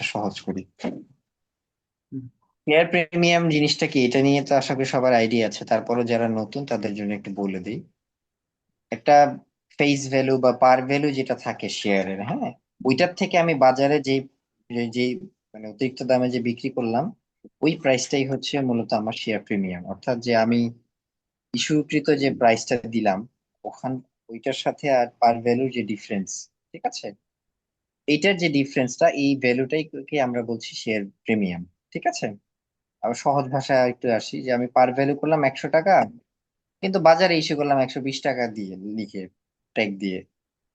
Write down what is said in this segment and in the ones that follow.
জিনিসটা সহজ করি। শেয়ার প্রিমিয়াম জিনিসটা কি? এটা নিয়ে তো আশা করি সবার আইডিয়া আছে। তারপরও যারা নতুন তাদের জন্য একটু বলে দিই। একটা ফেস ভ্যালু বা পার ভ্যালু যেটা থাকে শেয়ারের হ্যাঁ? ওইটার থেকে আমি বাজারে যে যে- যে মানে অতিরিক্ত দামে যে বিক্রি করলাম ওই প্রাইসটাই হচ্ছে মূলত আমার শেয়ার প্রিমিয়াম অর্থাৎ যে আমি ইস্যুকৃত যে প্রাইসটা দিলাম ওখান ওইটার সাথে আর পার ভ্যালুর যে ডিফারেন্স ঠিক আছে? এইটার যে ডিফারেন্সটা এই ভ্যালুটাই কি আমরা বলছি শেয়ার প্রিমিয়াম ঠিক আছে? আবার সহজ ভাষায় একটু আসি যে আমি পার ভ্যালু করলাম একশো টাকা কিন্তু বাজারে ইস্যু করলাম একশো বিশ টাকা দিয়ে লিখে ট্যাগ দিয়ে।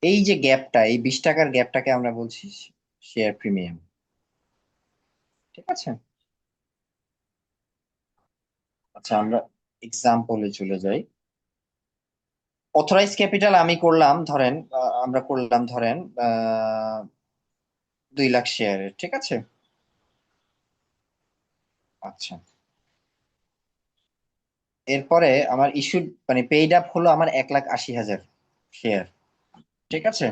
এই যে গ্যাপটা এই বিশ টাকার গ্যাপটাকে আমরা বলছি শেয়ার প্রিমিয়াম ঠিক আছে? আচ্ছা আমরা এক্সাম্পলে চলে যাই। অথরাইজ ক্যাপিটাল আমি করলাম ধরেন আমরা করলাম ধরেন আহ, দুই লাখ শেয়ারের ঠিক আছে? আচ্ছা। এরপরে আমার ইস্যু মানে পেইড আপ হলো আমার এক লাখ আশি হাজার শেয়ার ঠিক আছে?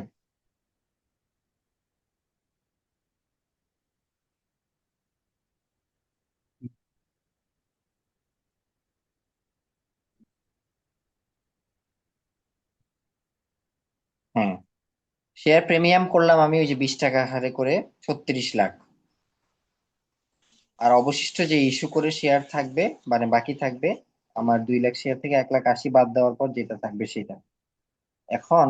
হ্যাঁ শেয়ার প্রিমিয়াম করলাম আমি ওই যে বিশ টাকা হারে করে ছত্রিশ লাখ। আর অবশিষ্ট যে ইস্যু করে শেয়ার থাকবে মানে বাকি থাকবে, আমার দুই লাখ শেয়ার থেকে এক লাখ আশি বাদ দেওয়ার পর যেটা থাকবে সেটা। এখন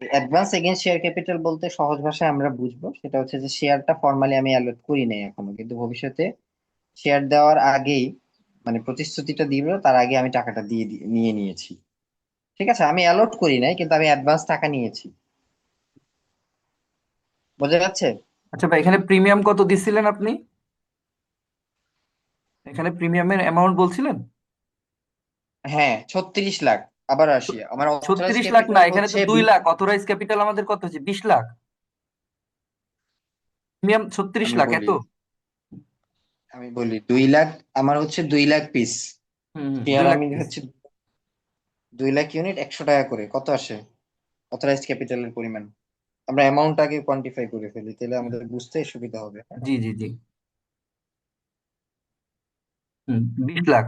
অ্যাডভান্স এগেন্স্ট শেয়ার ক্যাপিটাল বলতে সহজ ভাষায় আমরা বুঝব, সেটা হচ্ছে যে শেয়ারটা ফর্মালি আমি অ্যালট করি নাই এখনও, কিন্তু ভবিষ্যতে শেয়ার দেওয়ার আগেই মানে প্রতিশ্রুতিটা দিব, তার আগে আমি টাকাটা দিয়ে নিয়ে নিয়েছি। ঠিক আছে, আমি অ্যালট করি নাই, কিন্তু আমি অ্যাডভান্স টাকা নিয়েছি। বোঝা যাচ্ছে? আচ্ছা ভাই এখানে প্রিমিয়াম কত দিছিলেন আপনি? এখানে প্রিমিয়ামের অ্যামাউন্ট বলছিলেন? হ্যাঁ ছত্রিশ লাখ। আবার আসি আমার অথরাইজ ছত্রিশ লাখ না এখানে তো হচ্ছে দুই লাখ অথরাইজ ক্যাপিটাল আমাদের কত হচ্ছে? বিশ লাখ। প্রিমিয়াম ছত্রিশ লাখ বলি এত? আমি বলি দুই লাখ আমার হচ্ছে দুই লাখ পিস লাখ আমি হচ্ছে দুই লাখ ইউনিট একশো টাকা করে। কত আসে? অথরাইজ ক্যাপিটালের পরিমাণ। আমরা অ্যামাউন্টটাকে কোয়ান্টিফাই করে ফেলি তাহলে আমাদের বুঝতে সুবিধা হবে। জি জি জি। হুম বিশ লাখ।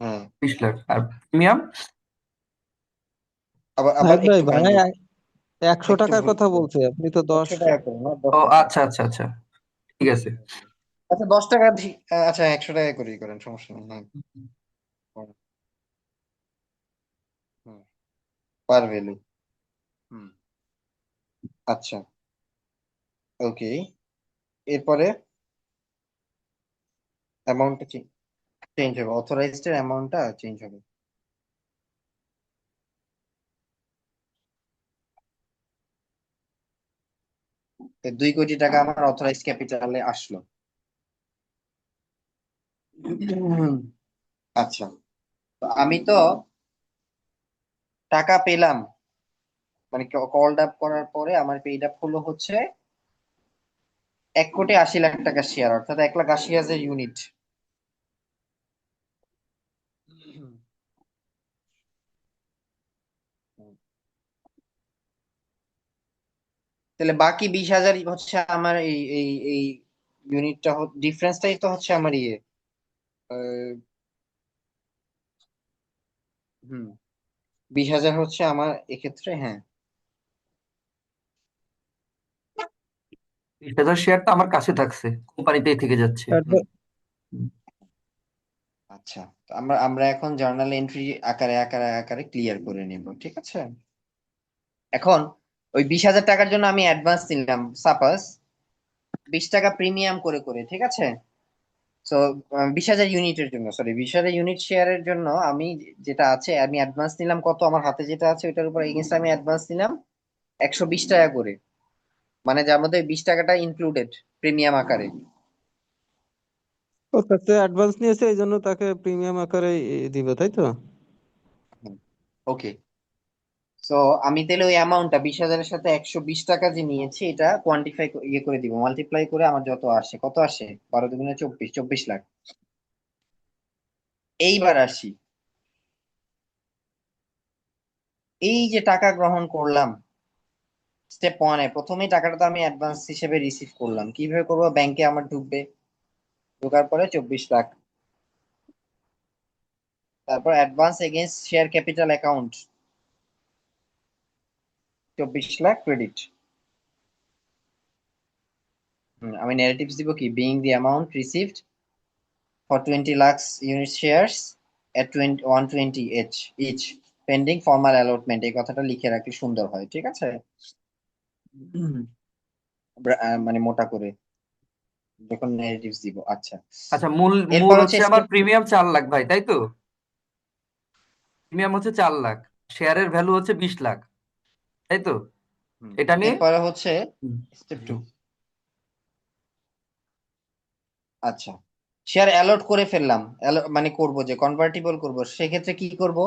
হ্যাঁ। বিশ লাখ। আর প্রিমিয়াম? আবার আবার ভাই একটু ভাই একশো একটু টাকার কথা বলছে আপনি তো দশ। একশো টাকা করে না দশ ও টাকা। আচ্ছা আচ্ছা আচ্ছা। ঠিক আছে। আচ্ছা দশ টাকা আচ্ছা একশো টাকা করেই করেন সমস্যা নেই হ্যাঁ হুম। Par value. আচ্ছা। ওকে। এরপরে অ্যামাউন্টটা চেঞ্জ হবে। অথরাইজড এর অ্যামাউন্টটা চেঞ্জ হবে। দুই কোটি টাকা আমার অথরাইজ ক্যাপিটালে আসলো। আচ্ছা। আমি তো টাকা পেলাম। মানে কল আপ করার পরে আমার পেইড আপ হলো হচ্ছে এক কোটি আশি লাখ টাকা শেয়ার অর্থাৎ এক লাখ আশি হাজার ইউনিট তাহলে বাকি বিশ হাজার হচ্ছে আমার এই এই এই ইউনিটটা ডিফারেন্সটাই তো হচ্ছে আমার ইয়ে। হুম, বিশ হাজার হচ্ছে আমার এক্ষেত্রে হ্যাঁ। বিশ হাজার শেয়ারটা আমার কাছে থাকছে কোম্পানিতেই থেকে যাচ্ছে। হুম। আচ্ছা তো আমরা আমরা এখন জার্নাল এন্ট্রি আকারে আকারে আকারে ক্লিয়ার করে নিব ঠিক আছে? এখন ওই বিশ হাজার টাকার জন্য আমি অ্যাডভান্স নিলাম সাপোজ বিশ টাকা প্রিমিয়াম করে করে ঠিক আছে? তো বিশ হাজার ইউনিটের জন্য সরি বিশ হাজার ইউনিট শেয়ারের জন্য আমি যেটা আছে আমি অ্যাডভান্স নিলাম কত? আমার হাতে যেটা আছে ওইটার উপর এগেনস্ট আমি অ্যাডভান্স নিলাম একশো বিশ টাকা করে। মানে যার মধ্যে বিশ টাকাটা ইনক্লুডেড প্রিমিয়াম আকারে। ও তাতে অ্যাডভান্স নিয়েছে এই জন্য তাকে প্রিমিয়াম আকারে দিবে তাই তো? ওকে সো আমি তাহলে ওই অ্যামাউন্টটা বিশ হাজারের সাথে একশো বিশ টাকা যে নিয়েছি এটা কোয়ান্টিফাই ইয়ে করে দিব মাল্টিপ্লাই করে আমার যত আসে কত আসে? বারো দুগুণে চব্বিশ চব্বিশ লাখ। এইবার আসি। এই যে টাকা গ্রহণ করলাম স্টেপ ওয়ানে প্রথমেই টাকাটা তো আমি অ্যাডভান্স হিসেবে রিসিভ করলাম। কীভাবে করব? ব্যাংকে আমার ঢুকবে। ঢোকার পরে চব্বিশ লাখ। তারপর advance against share capital account চব্বিশ লাখ ক্রেডিট আমি নেগেটিভস দিব কি? Being the amount received for twenty lakhs unit twenty one twenty each each pending formal allotment এই কথাটা লিখে রাখলে সুন্দর হয়, ঠিক আছে? মানে মোটা করে যখন নেগেটিভস দিব আচ্ছা। আচ্ছা মূল মূল হচ্ছে আমার প্রিমিয়াম চার লাখ ভাই তাই তো? প্রিমিয়াম হচ্ছে চার লাখ শেয়ারের ভ্যালু হচ্ছে বিশ লাখ তাই তো? এটা নিয়ে এরপরে হচ্ছে স্টেপ টু আচ্ছা শেয়ার অ্যালট করে ফেললাম মানে করব যে কনভার্টিবল করব সেক্ষেত্রে কি করব?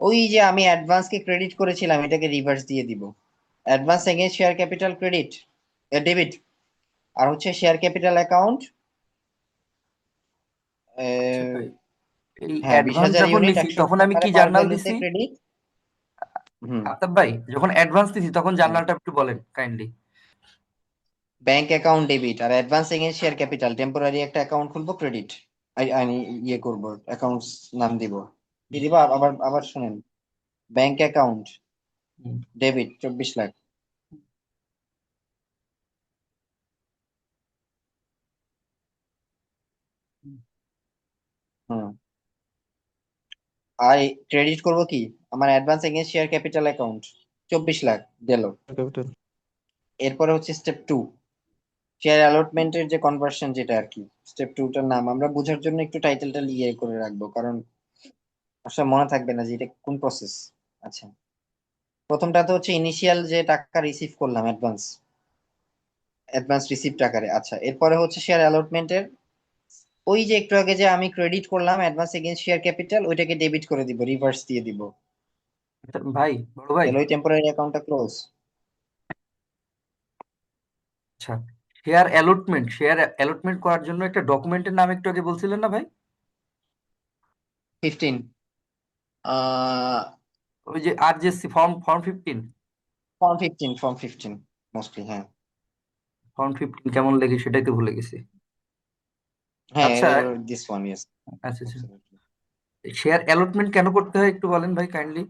ওই যে আমি অ্যাডভান্স কে ক্রেডিট করেছিলাম এটাকে রিভার্স দিয়ে দিব। Advance against share capital credit debit আর হচ্ছে শেয়ার ক্যাপিটাল অ্যাকাউন্ট ভাই, হ্যাঁ বিশ হাজার যখন ইউনিট তখন আমি কি জার্নাল দিছি? ক্রেডিট আফতাব ভাই যখন অ্যাডভান্স দিছি তখন জার্নালটা একটু বলেন কাইন্ডলি ব্যাংক অ্যাকাউন্ট ডেবিট আর advance against share capital temporary একটা অ্যাকাউন্ট খুলবো ক্রেডিট আমি ইয়ে করব অ্যাকাউন্টস নাম দিব। কি দিব? আবার আবার শুনেন। Bank account. ডেবিট চব্বিশ লাখ। হুম। আর ক্রেডিট করব কি? আমার advance against share capital account চব্বিশ লাখ গেল এরপরে হচ্ছে স্টেপ টু। শেয়ার অ্যালটমেন্টের যে কনভার্সন যেটা আর কি স্টেপ টুটার নাম আমরা বোঝার জন্য একটু টাইটেলটা ইয়ে করে রাখব কারণ আসলে মনে থাকবে না যে এটা কোন প্রসেস আচ্ছা। প্রথমটা তো হচ্ছে ইনিশিয়াল যে টাকা রিসিভ করলাম অ্যাডভান্স অ্যাডভান্স রিসিভ টাকারে আচ্ছা এরপরে হচ্ছে শেয়ার অ্যালটমেন্টের ওই যে একটু আগে যে আমি ক্রেডিট করলাম অ্যাডভান্স এগেইনস্ট শেয়ার ক্যাপিটাল ওইটাকে ডেবিট করে দিব রিভার্স দিয়ে দিব। ভাই বড় ভাই। ওই টেম্পোরারি অ্যাকাউন্টটা ক্লোজ আচ্ছা শেয়ার অ্যালটমেন্ট শেয়ার অ্যালটমেন্ট করার জন্য একটা ডকুমেন্টের নাম একটু আগে বলছিলেন না ভাই? ফিফটিন ওই যে আর যে form form fifteen form fifteen form fifteen mostly হ্যাঁ। ফর্ম ফিফটিন কেমন লেগে সেটাই তো ভুলে গেছি। হ্যাঁ আচ্ছা। দিস ওয়ান ইয়েস আচ্ছা আচ্ছা। শেয়ার অ্যালটমেন্ট কেন করতে হয় একটু বলেন ভাই কাইন্ডলি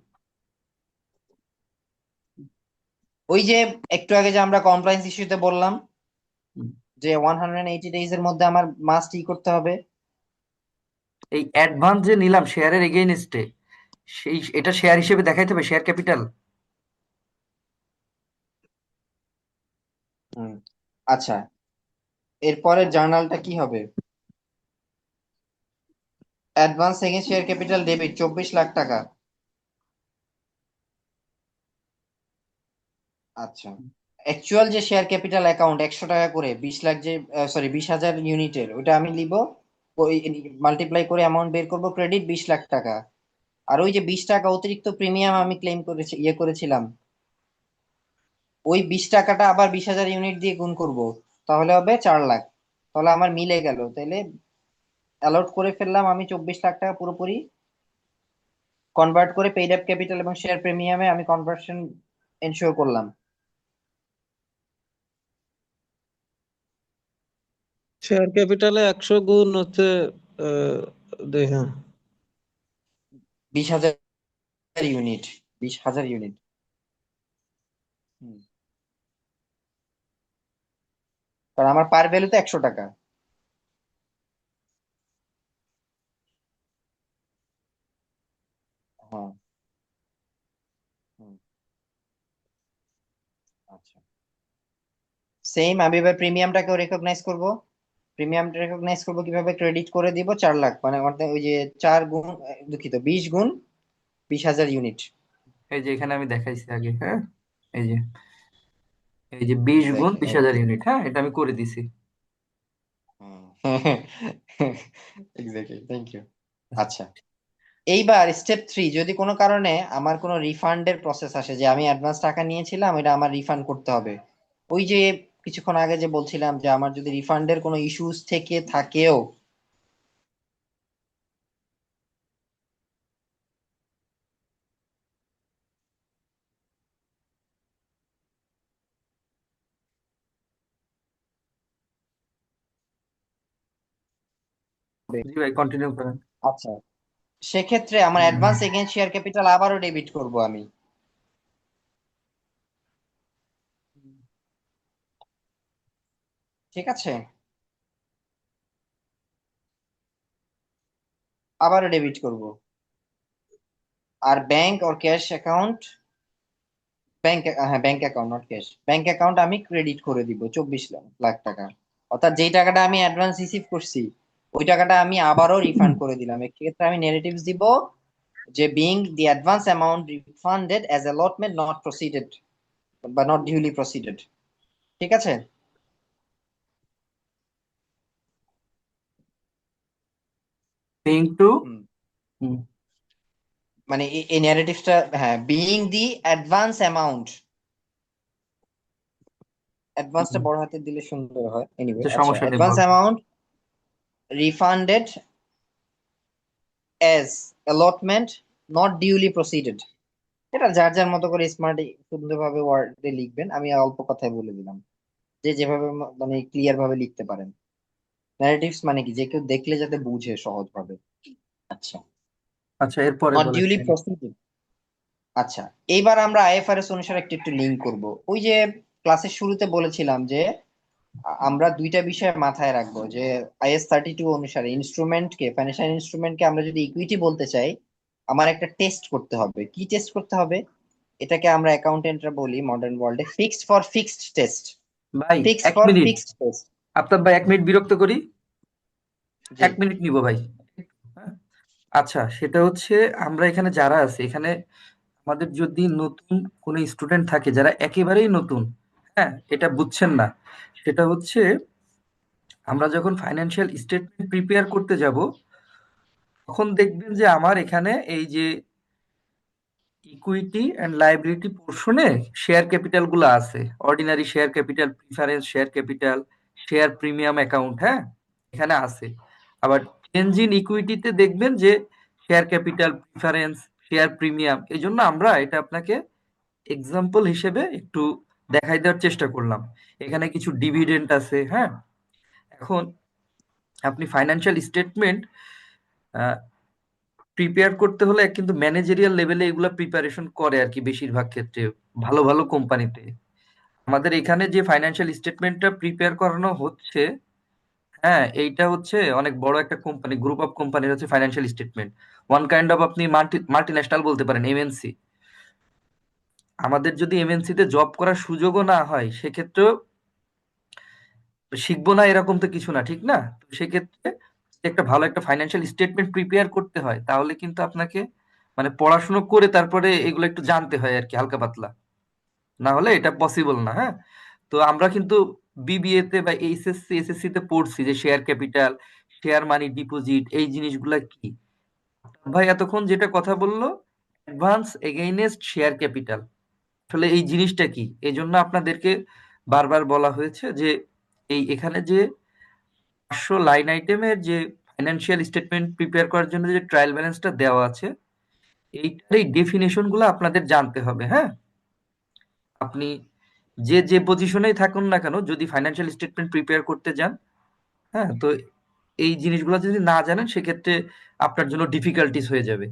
ওই যে একটু আগে যে আমরা কমপ্লায়েন্স ইস্যুতে বললাম যে ওয়ান হান্ড্রেড এইটি ডেজ এর মধ্যে আমার মাস্ট ই করতে হবে। এই অ্যাডভান্স যে নিলাম শেয়ারের এগেইনস্টে সেই, এটা শেয়ার হিসেবে দেখাইতে হবে শেয়ার ক্যাপিটাল আচ্ছা। এরপরে জার্নালটা কি হবে? Advance against share capital debit চব্বিশ লাখ টাকা। আচ্ছা। অ্যাকচুয়াল যে শেয়ার ক্যাপিটাল অ্যাকাউন্ট একশো টাকা করে, বিশ লাখ যে সরি বিশ হাজার ইউনিটের ওটা আমি নিব মাল্টিপ্লাই করে অ্যামাউন্ট বের করব ক্রেডিট বিশ লাখ টাকা। আর ওই যে বিশ টাকা অতিরিক্ত প্রিমিয়াম আমি ক্লেম করেছি ইয়ে করেছিলাম। ওই বিশ টাকাটা আবার বিশ হাজার ইউনিট দিয়ে গুণ করব তাহলে হবে চার লাখ। তাহলে আমার মিলে গেল। তাহলে অ্যালট করে ফেললাম আমি চব্বিশ লাখ টাকা পুরোপুরি। কনভার্ট করে পেইড আপ ক্যাপিটাল এবং শেয়ার প্রিমিয়ামে আমি কনভার্সন এনশিওর করলাম। শেয়ার ক্যাপিটালে একশো গুণ হচ্ছে আহ, দে- হ্যাঁ বিশ হাজার ইউনিট, বিশ হাজার ইউনিট। কারণ আমার পার ভ্যালু তো একশো টাকা। হ্যাঁ। আচ্ছা। সেম আমি এবার প্রিমিয়ামটাকেও রেকগনাইজ করব। প্রিমিয়ামটা রেকগনাইজ করব কীভাবে ক্রেডিট করে দিব চার লাখ মানে অর্থাৎ ওই যে চার গুণ দুঃখিত বিশ গুণ বিশ হাজার ইউনিট এই যে এখানে আমি দেখাইছি আগে হ্যাঁ? এই যে এই যে বিশ গুণ বিশ হাজার. ইউনিট হ্যাঁ? এটা আমি করে দিছি। এক্স্যাক্টলি থ্যাংক ইউ আচ্ছা এইবার স্টেপ থ্রি যদি কোনো কারণে আমার কোনো রিফান্ডের প্রসেস আসে যে আমি অ্যাডভান্স টাকা নিয়েছিলাম এটা আমার রিফান্ড করতে হবে। ওই যে কিছুক্ষণ আগে যে বলছিলাম যে আমার যদি রিফান্ডের কোনো ইস্যুস থেকে থাকেও জি ভাই কন্টিনিউ করেন। আচ্ছা। সেক্ষেত্রে আমার অ্যাডভান্স এগেইনস্ট শেয়ার ক্যাপিটাল আবারও ডেবিট করব আমি। ঠিক আছে? আবারও ডেবিট করব। আর ব্যাংক ওর ক্যাশ অ্যাকাউন্ট ব্যাংক হ্যাঁ bank account not cash bank account আমি ক্রেডিট করে দিব, চব্বিশ লাখ টাকা। অর্থাৎ যেই টাকাটা আমি অ্যাডভান্স রিসিভ করছি, ওই টাকাটা আমি আবারও রিফান্ড করে দিলাম। এক্ষেত্রে আমি নেগেটিভস দিব যে being the advance amount refunded as allotment not proceeded বা নট ডিউলি প্রসিডেড ঠিক আছে? পেইং টু মানে এই- ন্যারেটিভসটা হ্যাঁ বিইং দি অ্যাডভান্স অ্যামাউন্ট অ্যাডভান্সটা বড় হাতে দিলে সুন্দর হয় এনিওয়ে সমস্যা advance amount refunded as allotment not duly proceeded এটা যার যার মতো করে স্মার্ট সুন্দরভাবে ওয়ার্ডে লিখবেন আমি অল্প কথায় বলে দিলাম। যে যেভাবে মানে ক্লিয়ার ভাবে লিখতে পারেন। ন্যারেটিভস মানে কি? যে কেউ দেখলে যাতে বুঝে সহজভাবে। আচ্ছা। আচ্ছা এরপরে নট বলেন ডিউলি প্রসিডেড আচ্ছা এইবার আমরা আইএফআরএস অনুসারে একটু একটু লিঙ্ক করব। ওই যে ক্লাসের শুরুতে বলেছিলাম যে আমরা দুইটা বিষয় মাথায় রাখব যে আইএস থার্টি টু অনুসারে ইনস্ট্রুমেন্টকে ফাইন্যান্সিয়াল ইনস্ট্রুমেন্টকে আমরা যদি ইকুইটি বলতে চাই আমার একটা টেস্ট করতে হবে। কি টেস্ট করতে হবে? এটাকে আমরা অ্যাকাউন্টেন্টরা বলি মডার্ন ওয়ার্ল্ডে ফিক্সড ফর ফিক্সড টেস্ট ভাই ফিক্সড এক ফর মিনিট ফিক্সড টেস্ট আপনার ভাই এক মিনিট বিরক্ত করি? এক মিনিট নিব ভাই? আচ্ছা সেটা হচ্ছে আমরা এখানে যারা আছে এখানে আমাদের যদি নতুন কোনো স্টুডেন্ট থাকে যারা একেবারেই নতুন হ্যাঁ এটা বুঝছেন না সেটা হচ্ছে আমরা যখন ফাইন্যান্সিয়াল স্টেটমেন্ট প্রিপেয়ার করতে যাব তখন দেখবেন যে আমার এখানে এই যে ইকুইটি অ্যান্ড লাইবিলিটি পোর্শনে শেয়ার ক্যাপিটালগুলো আছে। Ordinary share capital preference share capital share premium account হ্যাঁ? এখানে আছে। আবার চেঞ্জ ইন ইকুইটিতে দেখবেন যে share capital preference share premium এই জন্য আমরা এটা আপনাকে এক্সাম্পল হিসেবে একটু দেখাই দেওয়ার চেষ্টা করলাম। এখানে কিছু ডিভিডেন্ট আছে হ্যাঁ? এখন আপনি ফাইন্যান্সিয়াল স্টেটমেন্ট প্রিপেয়ার করতে হলে কিন্তু ম্যানেজেরিয়াল লেভেলে এগুলো প্রিপারেশন করে আর কি বেশিরভাগ ক্ষেত্রে, ভালো ভালো কোম্পানিতে আমাদের এখানে যে ফাইন্যান্সিয়াল স্টেটমেন্টটা প্রিপেয়ার করানো হচ্ছে হ্যাঁ এইটা হচ্ছে অনেক বড় একটা কোম্পানি গ্রুপ অফ কোম্পানির হচ্ছে financial statement one kind of আপনি মাল্টি ন্যাশনাল বলতে পারেন এমএনসি আমাদের যদি এমএনসি তে জব করার সুযোগও না হয়, সেক্ষেত্রেও শিখব না এরকম তো কিছু না, ঠিক না? সেক্ষেত্রে একটা ভালো একটা ফাইন্যান্সিয়াল স্টেটমেন্ট প্রিপেয়ার করতে হয়, তাহলে কিন্তু আপনাকে মানে পড়াশোনা করে তারপরে এগুলো একটু জানতে হয় আর কি, হালকা পাতলা। না হলে এটা পসিবল না হ্যাঁ? তো আমরা কিন্তু বিবিএ তে বা এইচএসসি এসএসসি তে পড়ছি যে share capital share money deposit এই জিনিসগুলা কি? ভাই, এতক্ষণ যেটা কথা বলল অ্যাডভান্স এগেইনস্ট শেয়ার ক্যাপিটাল আসলে এই জিনিসটা কি? এই জন্য আপনাদেরকে বারবার বলা হয়েছে যে এই এখানে যে পাঁচশো লাইন আইটেমের যে ফাইন্যান্সিয়াল স্টেটমেন্ট প্রিপেয়ার করার জন্য যে ট্রায়াল ব্যালেন্সটা দেওয়া আছে, এইটার এই ডেফিনেশনগুলো আপনাদের জানতে হবে হ্যাঁ? আপনি যে যে পজিশনেই থাকুন না কেন, যদি ফাইন্যান্সিয়াল স্টেটমেন্ট প্রিপেয়ার করতে যান হ্যাঁ তো এই জিনিসগুলো যদি না জানেন, সেক্ষেত্রে আপনার জন্য ডিফিকাল্টিস হয়ে যাবে।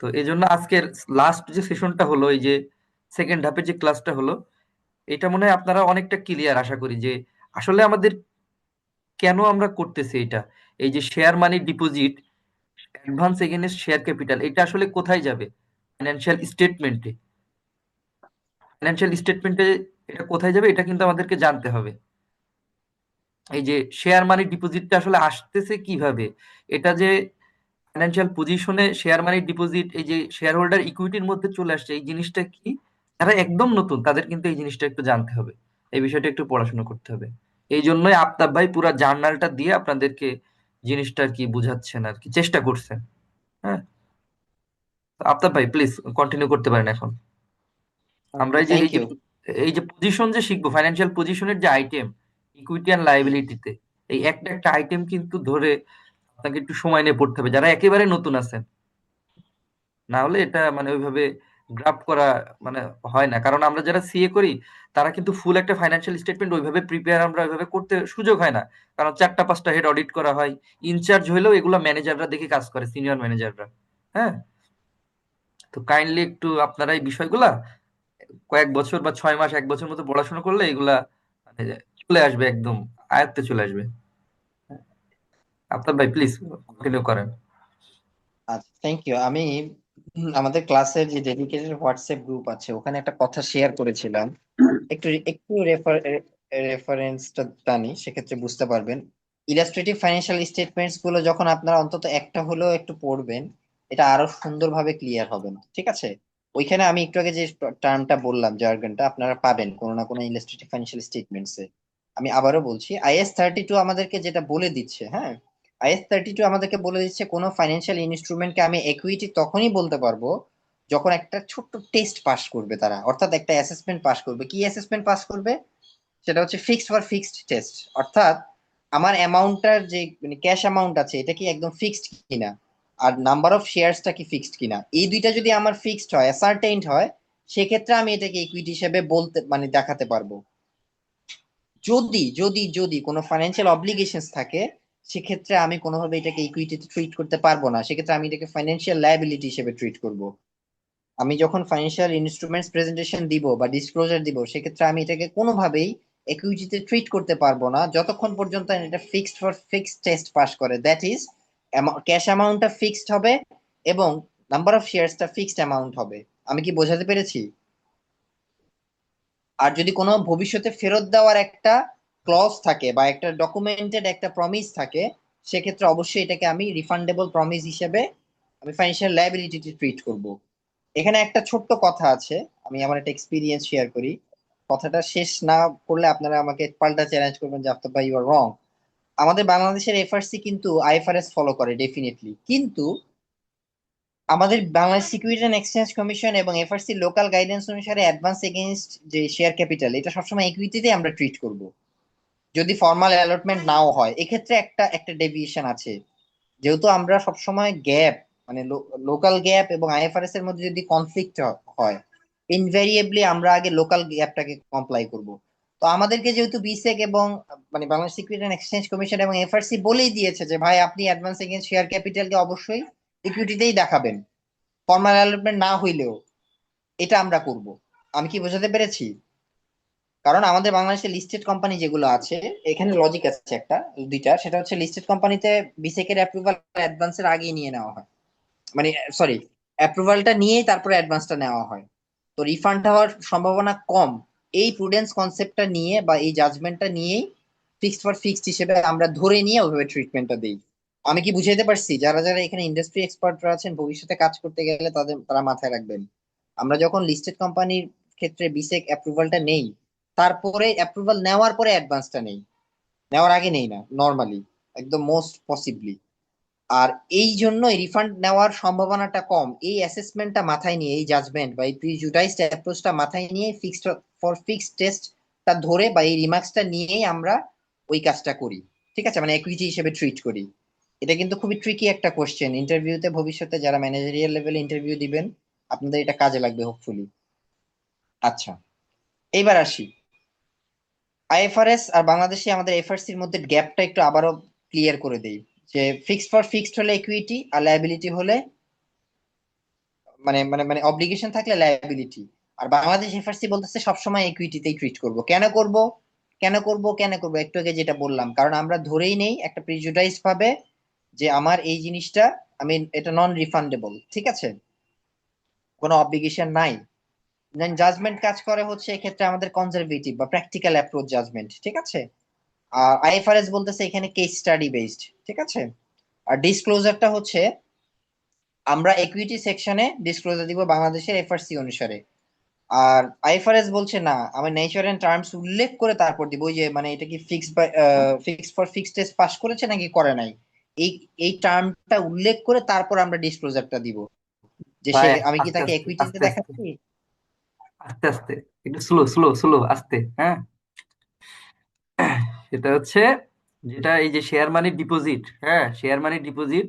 তো এই জন্য আজকের লাস্ট যে সেশনটা হলো, এই যে সেকেন্ড হাফের যে ক্লাসটা হলো, এটা মনে হয় আপনারা অনেকটা ক্লিয়ার আশা করি যে আসলে আমাদের কেন আমরা করতেছি এটা? এই যে share money deposit advance against share capital এটা আসলে কোথায় যাবে? ফাইন্যান্সিয়াল স্টেটমেন্টে ফাইন্যান্সিয়াল স্টেটমেন্টে এটা কোথায় যাবে, এটা কিন্তু আমাদেরকে জানতে হবে। এই যে শেয়ার মানি ডিপোজিটটা আসলে আসতেছে কীভাবে? এটা যে ফাইন্যান্সিয়াল পজিশনে শেয়ার মানি ডিপোজিট এই যে শেয়ার হোল্ডার ইকুইটির মধ্যে চলে আসছে, এই জিনিসটা কি? যারা একদম নতুন, তাদের কিন্তু এই জিনিসটা একটু জানতে হবে। এই বিষয়টা একটু পড়াশোনা করতে হবে। এই জন্যই আফতাব ভাই পুরো জার্নালটা দিয়ে আপনাদেরকে জিনিসটা আর কি বুঝাচ্ছেন আর কি, চেষ্টা করছেন। হ্যাঁ? আফতাব ভাই প্লিজ কন্টিনিউ করতে পারেন এখন। আমরা এই যে এই যে এই যে পজিশন যে শিখব ফাইন্যান্সিয়াল পজিশনের যে আইটেম ইকুইটি অ্যান্ড লাইবিলিটিতে এই একটা একটা আইটেম কিন্তু ধরে আপনাকে একটু সময় নিয়ে পড়তে হবে। যারা একেবারে নতুন আছেন না হলে এটা মানে ওইভাবে গ্রাফ করা মানে হয় না। কারণ আমরা যারা সিএ করি তারা কিন্তু ফুল একটা ফাইন্যান্সিয়াল স্টেটমেন্ট ওইভাবে প্রিপেয়ার আমরা ওইভাবে করতে সুযোগ হয় না। কারণ চারটা পাঁচটা হেড অডিট করা হয় ইনচার্জ হইলেও এগুলো ম্যানেজাররা দেখে কাজ করে সিনিয়র ম্যানেজাররা হ্যাঁ? তো কাইন্ডলি একটু আপনারা এই বিষয়গুলা কয়েক বছর বা ছয় মাস, এক বছর মতো পড়াশোনা করলে এগুলা মানে চলে আসবে একদম, আয়ত্তে চলে আসবে। আপনার ভাই প্লিজ কন্টিনিউ করেন। আচ্ছা থ্যাংক ইউ আমি আমাদের ক্লাসের যে ডেডিকেটেড হোয়াটসঅ্যাপ গ্রুপ আছে, ওখানে একটা কথা শেয়ার করেছিলাম। একটু একটু রেফার রেফারেন্সটা জানি, সেক্ষেত্রে বুঝতে পারবেন। ইলাস্ট্রেটিভ ফাইন্যান্সিয়াল স্টেটমেন্টসগুলো যখন আপনারা অন্তত একটা হলেও একটু পড়বেন, এটা আরও সুন্দরভাবে ক্লিয়ার হবেন ঠিক আছে? ওইখানে আমি একটু আগে যে টার্মটা বললাম জার্গনটা আপনারা পাবেন কোনো না কোনো ইলাস্ট্রেটিভ ফাইন্যান্সিয়াল স্টেটমেন্টস এ আমি আবারও বলছি আইএস থার্টি টু আমাদেরকে যেটা বলে দিচ্ছে হ্যাঁ? আইএস থার্টি টু আমাদেরকে বলে দিচ্ছে, কোনো ফাইন্যান্সিয়াল ইনস্ট্রুমেন্টকে আমি একুইটি তখনই বলতে পারব যখন একটা ছোট্ট টেস্ট পাস করবে তারা। অর্থাৎ একটা অ্যাসেসমেন্ট পাস করবে। কি অ্যাসেসমেন্ট পাস করবে? সেটা হচ্ছে ফিক্সড ফর ফিক্সড টেস্ট অর্থাৎ আমার অ্যামাউন্টটার যে মানে ক্যাশ অ্যামাউন্ট আছে, এটা কি একদম ফিক্সড কিনা? আর নাম্বার অফ শেয়ারসটা কি ফিক্সড কিনা? এই দুইটা যদি আমার ফিক্সড হয় অ্যাসার্টেইনড হয়, সেক্ষেত্রে আমি এটাকে ইকুইটি হিসেবে বলতে মানে দেখাতে পারব। যদি যদি যদি কোনো ফাইন্যান্সিয়াল অব্লিগেশনস থাকে, সেক্ষেত্রে আমি কোনোভাবে এটাকে ইকুইটিতে ট্রিট করতে পারব না। সেক্ষেত্রে আমি এটাকে ফাইন্যান্সিয়াল লায়াবিলিটি হিসেবে ট্রিট করব। আমি যখন ফাইন্যান্সিয়াল ইনস্ট্রুমেন্টস প্রেজেন্টেশন দিব বা ডিসক্লোজার দিব, সেক্ষেত্রে আমি এটাকে কোনোভাবেই ইকুইটিতে ট্রিট করতে পারব না। যতক্ষণ পর্যন্ত এটা fixed for fixed test pass করে দ্যাট ইজ ক্যাশ অ্যামাউন্টটা ফিক্সড হবে এবং নাম্বার অফ শেয়ারসটা ফিক্সড অ্যামাউন্ট হবে। আমি কি বোঝাতে পেরেছি? আর যদি কোনো ভবিষ্যতে ফেরত দেওয়ার একটা ক্লজ থাকে বা একটা ডকুমেন্টেড একটা প্রমিস থাকে, সেক্ষেত্রে অবশ্যই এটাকে আমি রিফান্ডেবল প্রমিস হিসেবে আমি ফাইন্যান্সিয়াল লায়াবিলিটি ট্রিট করব। এখানে একটা ছোট্ট কথা আছে, আমি আমার একটা এক্সপিরিয়েন্স শেয়ার করি। কথাটা শেষ না করলে আপনারা আমাকে পাল্টা চ্যালেঞ্জ করবেন যে আফতাব ভাই ইউ আর রং আমাদের বাংলাদেশের এফআরসি কিন্তু আইএফআরএস ফলো করে ডেফিনেটলি কিন্তু আমাদের Bangladesh security and exchange commission এবং এফআরসি লোকাল গাইডেন্স অনুসারে অ্যাডভান্স এগেইনস্ট যে শেয়ার ক্যাপিটাল এটা সবসময় ইকুইটিতে আমরা ট্রিট করব। যদি ফর্মাল অ্যালটমেন্ট নাও হয়, এক্ষেত্রে একটা একটা ডেভিয়েশন আছে। যেহেতু আমরা সবসময় গ্যাপ মানে লোকাল গ্যাপ এবং আইএফআরএস এর মধ্যে যদি কনফ্লিক্ট হয় ইনভেরিয়েবলি আমরা আগে লোকাল গ্যাপটাকে কমপ্লাই করব। তো আমাদেরকে যেহেতু বিসেক এবং মানে Bangladesh security and exchange commission এবং এফআরসি বলেই দিয়েছে যে, ভাই, আপনি অ্যাডভান্স এগেইনস্ট শেয়ার ক্যাপিটালকে অবশ্যই ইকুইটিতেই দেখাবেন। ফর্মাল অ্যালটমেন্ট না হইলেও এটা আমরা করব। আমি কি বোঝাতে পেরেছি? কারণ আমাদের বাংলাদেশের লিস্টেড কোম্পানি যেগুলো আছে, এখানে লজিক আছে একটা, দুইটা। সেটা হচ্ছে লিস্টেড কোম্পানিতে বিসেকের অ্যাপ্রুভাল অ্যাডভান্সের আগেই নিয়ে নেওয়া হয়। মানে সরি অ্যাপ্রুভালটা নিয়েই তারপরে অ্যাডভান্সটা নেওয়া হয়। তো রিফান্ড হওয়ার সম্ভাবনা কম। এই প্রুডেন্স কনসেপ্টটা নিয়ে বা এই জাজমেন্টটা নিয়েই ফিক্সড ফর ফিক্সড হিসেবে আমরা ধরে নিয়ে ওইভাবে ট্রিটমেন্টটা দিই। আমি কি বুঝাইতে পারছি? যারা যারা এখানে ইন্ডাস্ট্রি এক্সপার্টরা আছেন, ভবিষ্যতে কাজ করতে গেলে তাদের, তারা মাথায় রাখবেন। আমরা যখন লিস্টেড কোম্পানির ক্ষেত্রে বিসেক অ্যাপ্রুভালটা নেই, তারপরে অ্যাপ্রুভাল নেওয়ার পরে অ্যাডভান্সটা নেই। নেওয়ার আগে নেই না নর্মালি একদম মোস্ট পসিবলি আর এই জন্য রিফান্ড নেওয়ার সম্ভাবনাটা কম। এই অ্যাসেসমেন্টটা মাথায় নিয়ে, এই জাজমেন্ট বা এই প্রিজুডাইজড অ্যাপ্রোচটা মাথায় নিয়ে ফিক্সড ফর ফিক্সড টেস্টটা ধরে বা এই রিমার্কসটা নিয়েই আমরা ওই কাজটা করি। ঠিক আছে? মানে একুইটি হিসেবে ট্রিট করি। এটা কিন্তু খুবই ট্রিকি একটা কোশ্চেন ইন্টারভিউতে ভবিষ্যতে যারা ম্যানেজারিয়াল লেভেলে ইন্টারভিউ দিবেন, আপনাদের এটা কাজে লাগবে হোপফুলি আচ্ছা। এইবার আসি। আইএফআরএস আর বাংলাদেশে আমাদের এফআরসির মধ্যে গ্যাপটা একটু আবারও ক্লিয়ার করে দেই। যে ফিক্সড ফর ফিক্সড হলে ইকুইটি আর লায়াবিলিটি হলে মানে মানে মানে অব্লিগেশন থাকলে লায়াবিলিটি আর বাংলাদেশ এফআরসি বলতেছে সবসময় ইকুইটিতেই ট্রিট করব। কেন করব? কেন করব? কেন করব? একটু আগে যেটা বললাম। কারণ আমরা ধরেই নেই একটা প্রিজুডাইজ ভাবে যে আমার এই জিনিসটা আমি এটা নন রিফান্ডেবল ঠিক আছে? কোনো অব্লিগেশন নাই। জাজমেন্ট কাজ করে হচ্ছে এক্ষেত্রে আমাদের কনজারভেটিভ বা প্র্যাকটিক্যাল অ্যাপ্রোচ জাজমেন্ট ঠিক আছে? আর আইএফআরএস বলতেছে এখানে কেস স্টাডি বেসড ঠিক আছে? আর ডিসক্লোজারটা হচ্ছে আমরা ইকুইটি সেকশনে ডিসক্লোজার দিব বাংলাদেশের এফআরসি অনুসারে। আর আইএফআরএস বলছে না আমি নেচার এন্ড টার্মস উল্লেখ করে তারপর দিব। ওই যে মানে এটা কি fix by fix for fix test pass করেছে নাকি করে নাই? এই এই টার্মটা উল্লেখ করে তারপর আমরা ডিসক্লোজারটা দিব। যে সে আমি কি তাকে আস্তে। দেখাচ্ছি? আস্তে আস্তে। একটু স্লো স্লো স্লো আস্তে হ্যাঁ? সেটা হচ্ছে যেটা এই যে শেয়ার মানি ডিপোজিট হ্যাঁ share money deposit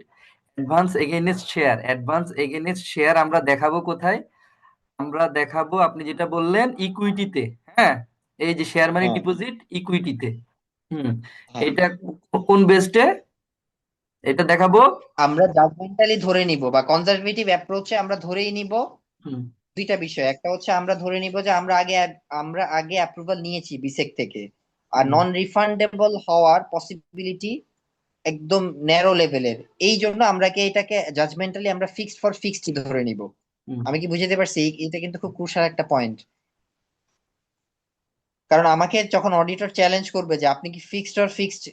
advance against share advance against share আমরা দেখাবো কোথায়? আমরা দেখাবো আপনি যেটা বললেন ইকুইটিতে হ্যাঁ এই যে শেয়ার মানি ডিপোজিট ইকুইটিতে হুম হ্যাঁ। এটা কোন বেস্টে এটা দেখাবো। আমরা জাজমেন্টালি ধরে নিব বা কনজারভেটিভ অ্যাপ্রোচে আমরা ধরেই নিব। হুম। দুইটা বিষয় একটা হচ্ছে আমরা ধরে নিব যে আমরা আগে আমরা আগে অ্যাপ্রুভাল নিয়েছি বিসেক থেকে। আর নন রিফান্ডেবল হওয়ার পসিবিলিটি একদম ন্যারো লেভেলের এই জন্য আমরা কি এটাকে জাজমেন্টালি আমরা ফিক্সড ফর ফিক্সড ধরে নিব। আমি কি বুঝাতে পারছি? এটা কিন্তু খুব ক্রুশাল একটা পয়েন্ট কারণ আমাকে যখন অডিটর চ্যালেঞ্জ করবে যে আপনি কি ফিক্সড অর ফিক্সড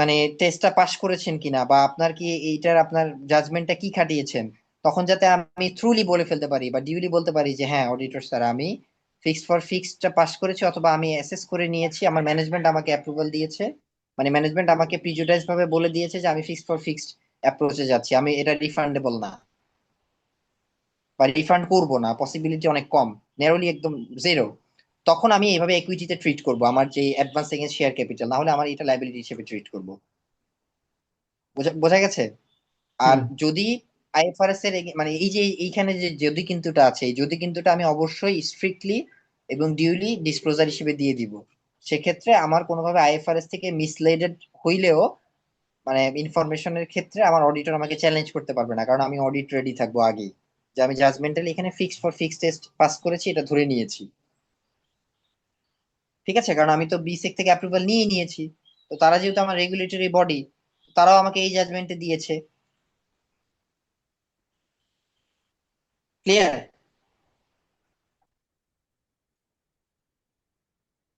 মানে টেস্টটা পাস করেছেন কিনা বা আপনার কি এইটার আপনার জাজমেন্টটা কি খাটিয়েছেন? তখন যাতে আমি থ্রুলি বলে ফেলতে পারি বা ডিউলি বলতে পারি যে হ্যাঁ অডিটর স্যার আমি ফিক্সড ফর ফিক্সডটা পাস করেছি অথবা আমি অ্যাসেস করে নিয়েছি। আমার ম্যানেজমেন্ট আমাকে অ্যাপ্রুভাল দিয়েছে। মানে ম্যানেজমেন্ট আমাকে প্রিজুডাইজ ভাবে বলে দিয়েছে যে আমি ফিক্সড ফর ফিক্সড অ্যাপ্রোচে যাচ্ছি। আমি এটা রিফান্ডেবল না। বা রিফান্ড করব না। পসিবিলিটি অনেক কম। নেরোলি একদম জিরো তখন আমি এইভাবে ইকুইটিতে ট্রিট করব। আমার যে অ্যাডভান্স এগেন্স্ট শেয়ার ক্যাপিটাল না হলে আমার এটা লাইবিলিটি হিসেবে ট্রিট করব। বোঝা গেছে? আর যদি আইএফআরএস এর মানে এই যে এইখানে যে যদি কিন্তুটা আছে যদি কিন্তুটা আমি অবশ্যই স্ট্রিক্টলি এবং ডিউলি ডিসক্লোজার হিসেবে দিয়ে দিব। সেক্ষেত্রে আমার কোনোভাবে আইএফআরএস থেকে মিসলেডেড হইলেও মানে ইনফরমেশনের ক্ষেত্রে আমার অডিটর আমাকে চ্যালেঞ্জ করতে পারবে না, কারণ আমি অডিট রেডি থাকব আগেই। যে আমি জাজমেন্টালি এখানে fixed for fixed test pass করেছি, এটা ধরে নিয়েছি। ঠিক আছে? কারণ আমি তো বিসেক থেকে অ্যাপ্রুভাল নিয়ে নিয়েছি। তো তারা যেহেতু আমার রেগুলেটরি বডি তারাও আমাকে এই জাজমেন্টে দিয়েছে। ক্লিয়ার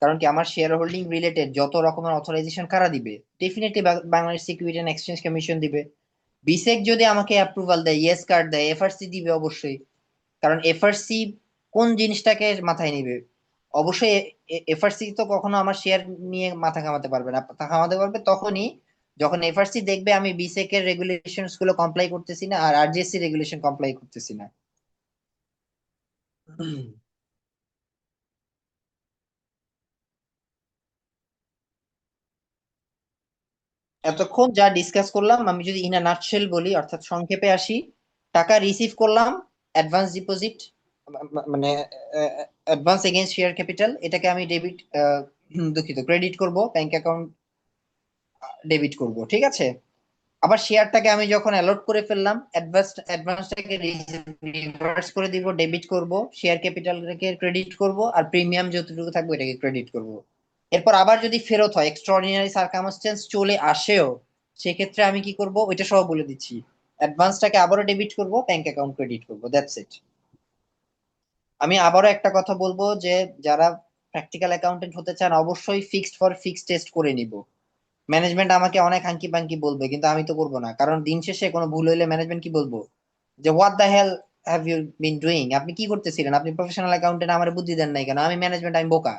কারণ কি আমার শেয়ার হোল্ডিং রিলেটেড যত রকমের অথরাইজেশন কারা দিবে? Definitely Bangladesh security and exchange commission দিবে। বিসেক যদি আমাকে অ্যাপ্রুভাল দেয় ইয়েস কার্ড দেয় এফআরসি দিবে অবশ্যই। কারণ এফআরসি কোন জিনিসটাকে মাথায় নিবে? অবশ্যই এফআরসি তো কখনো আমার শেয়ার নিয়ে মাথা ঘামাতে পারবে না। মাথা ঘামাতে পারবে তখনই যখন এফআরসি দেখবে আমি বিসেক এর রেগুলেশনসগুলো কমপ্লাই করতেছি না আর আরজিএসসি রেগুলেশন কমপ্লাই করতেছি না। এতক্ষণ যা ডিসকাস করলাম, আমি যদি ইন নাটশেল বলি, অর্থাৎ সংক্ষেপে আসি, টাকা রিসিভ করলাম অ্যাডভান্স ডিপোজিট মানে অ্যাডভান্স এগেইনস্ট শেয়ার ক্যাপিটাল এটাকে আমি ডেবিট দুঃখিত ক্রেডিট করব ব্যাংক অ্যাকাউন্ট ডেবিট করব, ঠিক আছে? আবার শেয়ারটাকে আমি যখন অ্যালট করে ফেললাম অ্যাডভান্স অ্যাডভান্সটাকে রিভার্স করে দিব ডেবিট করব শেয়ার ক্যাপিটালটাকে ক্রেডিট করব, আর প্রিমিয়াম যতটুকু থাকবে এটাকে ক্রেডিট করব। এরপর আবার যদি ফেরত হয় এক্সট্রাঅর্ডিনারি সার্কামস্টেন্স চলে আসেও, সেক্ষেত্রে আমি কি করব, ওইটা সব বলে দিচ্ছি। অ্যাডভান্সটাকে আবারও ডেবিট করব ব্যাংক অ্যাকাউন্ট ক্রেডিট করব দ্যাটস ইট আমি আবারও একটা কথা বলব যে, যারা প্র্যাকটিক্যাল অ্যাকাউন্টেন্ট হতে চান, অবশ্যই ফিক্সড ফর ফিক্সড টেস্ট করে নিব। ম্যানেজমেন্ট আমাকে অনেক হাঙ্কি পাঙ্কি বলবে, কিন্তু আমি তো করব না। কারণ দিন শেষে কোনো ভুল হইলে ম্যানেজমেন্ট কি বলব? যে what the hell have you been doing আপনি কি করতেছিলেন? আপনি প্রফেশনাল অ্যাকাউন্টেন্ট আমার বুদ্ধি দেন নাই কেন? আমি ম্যানেজমেন্ট আমি বোকা।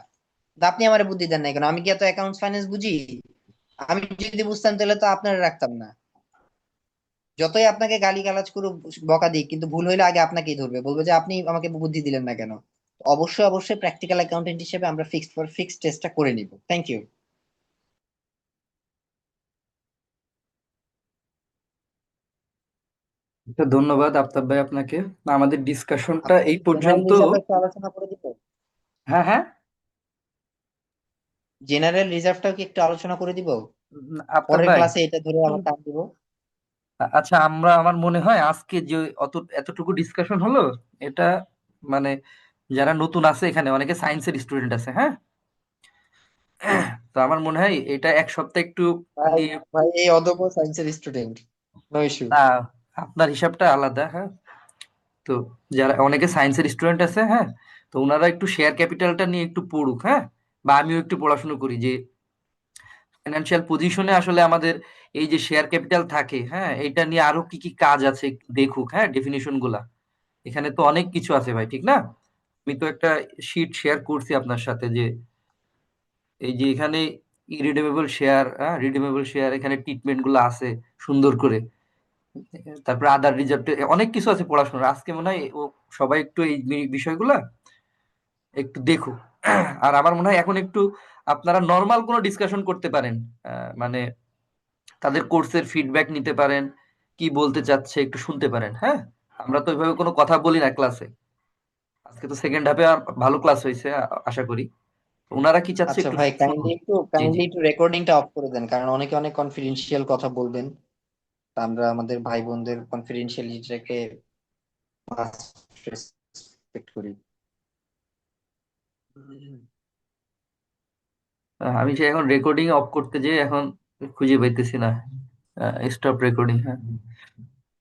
আপনি আমার বুদ্ধি দেন নাই কেন? আমি কি এত অ্যাকাউন্টস ফাইন্যান্স বুঝি? আমি যদি বুঝতাম তাহলে তো আপনারা রাখতাম না। যতই আপনাকে গালি গালাজ করে বকা দিক, কিন্তু ভুল হইলে আগে আপনাকেই ধরবে। বলবে যে, আপনি আমাকে বুদ্ধি দিলেন না কেন? অবশ্যই অবশ্যই প্র্যাকটিক্যাল অ্যাকাউন্টেন্ট হিসেবে আমরা ফিক্সড ফর ফিক্সড টেস্টটা করে নিব। থ্যাংক ইউ ধন্যবাদ আফতাব ভাই আপনাকে। আমাদের ডিসকাশনটা এই জেনারেল পর্যন্ত একটু আলোচনা করে দিব। হ্যাঁ হ্যাঁ। জেনারেল রিজার্ভটাও কি একটু আলোচনা করে দিব? আফতাব পরের ভাই। ক্লাসে এটা ধরে আবার টান দিব। আচ্ছা আমরা আমার মনে হয় আজকে যে অত এতটুকু ডিসকাশন হলো এটা মানে যারা নতুন আছে এখানে অনেকে সায়েন্সের স্টুডেন্ট আছে হ্যাঁ? তো আমার মনে হয় এটা এক সপ্তাহ একটু ভাই এই অদম্য সায়েন্সের স্টুডেন্ট নো ইস্যু আপনার হিসাবটা আলাদা হ্যাঁ? তো যারা, অনেকে সায়েন্সের স্টুডেন্ট আছে হ্যাঁ? তো ওনারা একটু শেয়ার ক্যাপিটালটা নিয়ে একটু পড়ুক হ্যাঁ? বা আমিও একটু পড়াশোনা করি যে ফাইন্যান্সিয়াল পজিশনে আসলে আমাদের এই যে শেয়ার ক্যাপিটাল থাকে হ্যাঁ? এটা নিয়ে আরও কি কি কাজ আছে দেখুক হ্যাঁ? ডেফিনিশনগুলা। এখানে তো অনেক কিছু আছে ভাই, ঠিক না? আমি তো একটা শিট শেয়ার করছি আপনার সাথে যে এই যে এখানে ইরিডিমেবল শেয়ার হ্যাঁ? রিডিমেবল শেয়ার এখানে ট্রিটমেন্টগুলো আছে সুন্দর করে। তারপরে আদার রিজার্ভ অনেক কিছু আছে পড়াশোনার। আজকে মনে হয় ও সবাই একটু এই বিষয়গুলা একটু দেখুক আর আমার মনে হয় এখন একটু আপনারা নর্মাল কোনো ডিসকাশন করতে পারেন। মানে তাদের কোর্সের ফিডব্যাক নিতে পারেন কি বলতে চাচ্ছে একটু শুনতে পারেন হ্যাঁ? আমরা তো ওইভাবে কোনো কথা বলি না ক্লাসে আজকে তো সেকেন্ড হাফে ভালো ক্লাস হয়েছে আশা করি। ওনারা কি চাচ্ছে আচ্ছা একটু ভাই কাইন্ডলি একটু কাইন্ডলি একটু রেকর্ডিংটা অফ করে দেন কারণ অনেকে অনেক কনফিডেন্সিয়াল কথা বলবেন। আমরা আমাদের ভাই বোনদের কনফিডেন্সিয়ালিটিটাকে রেসপেক্ট করি। আমি যে এখন রেকর্ডিং অফ করতে যেয়ে এখন খুঁজে পাইতেছি না। স্টপ রেকর্ডিং হ্যাঁ।